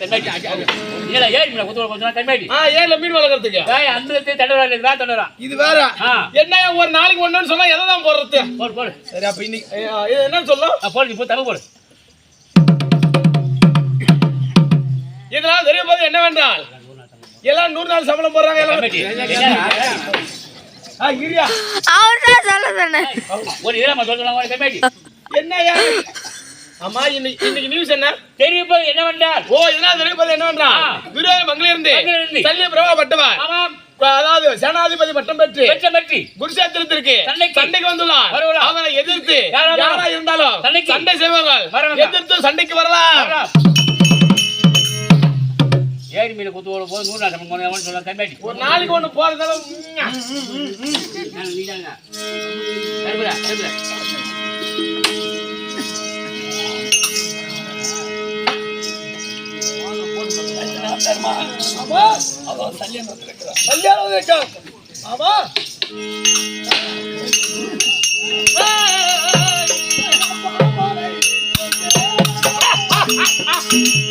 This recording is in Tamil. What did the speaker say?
இல்ல ஏறி மீன் குத்து கொஞ்சம் ஆ ஏன்ல மீன் வளர்க்கறதுக்கு. அந்த தண்டவரா இல்லை வா தண்டவரா இது வேற? என்ன ஒரு நாளைக்கு ஒண்ணுன்னு சொன்னா எதை தான் போடுறது? போடு போடு. சரி அப்ப இன்னைக்கு இது என்னன்னு சொல்லும் போடு நீ போ தமிழ் போடு. இதனால் தெரிய போது என்னவென்றால் எல்லாம் நூறு நாள் சம்பளம் போடுறாங்க எல்லாம் ஒரு இதமா சொல்லுவாங்க என்னய்யா? அம்மா இன்னைக்கு இன்னைக்கு நியூஸ் என்ன தெரிய போய் என்னவென்றால் ஓ இதனால் தெரிய போது என்னவென்றால். துரியோதன மங்களிலிருந்து. சல்லிய பிரபா பட்டவர் அதாவது சேனாதிபதி பட்டம் பெற்று வெற்றி வெற்றி குருஷேத்திரத்திற்கு சண்டைக்கு. சண்டைக்கு வந்துள்ளார். அவரை எதிர்த்து யாரா இருந்தாலும். சண்டை செய்வார்கள். எதிர்த்து சண்டைக்கு வரலாம். ஏரி மீன் குத்து போடு போது நூறு நாட்டம் போனவன் சொல்ல தென்மேட்டி ஒரு நாளைக்கு avanza, hermano. Jamás avanzaría nuestra gracia. Al lado de casa. Jamás. ¡Ay!